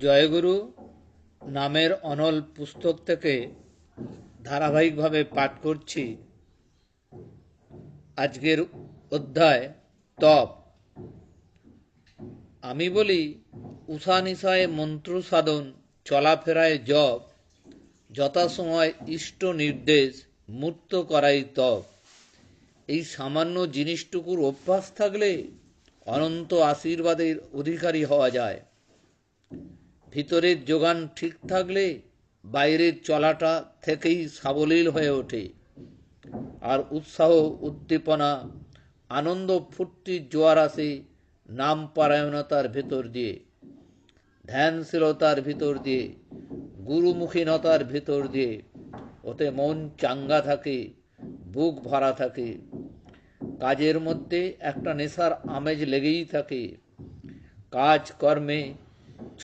জয়গুরু নামের অনল পুস্তক থেকে ধারাবাহিকভাবে পাঠ করছি। আজকের অধ্যায় তপ। আমি বলি, উষানিশায় মন্ত্র সাধন চলাফেরায় জপ, যথাসময় ইষ্ট নির্দেশ, মূর্ত করাই তপ। এই সামান্য জিনিসটুকুর অভ্যাস থাকলে অনন্ত আশীর্বাদের অধিকারী হওয়া যায়। ভিতরের যোগান ঠিক থাকলে বাইরের চলাটা থেকেই সাবলীল হয়ে ওঠে। আর উৎসাহ, উদ্দীপনা, আনন্দ ফুর্তির জোয়ার আসে নাম পারায়ণতার ভেতর দিয়ে, ধ্যানশীলতার ভিতর দিয়ে, গুরুমুখীনতার ভিতর দিয়ে। ওতে মন চাঙ্গা থাকে, বুক ভরা থাকে। কাজের মধ্যে একটা নেশার আমেজ লেগেই থাকে। কাজ কর্মে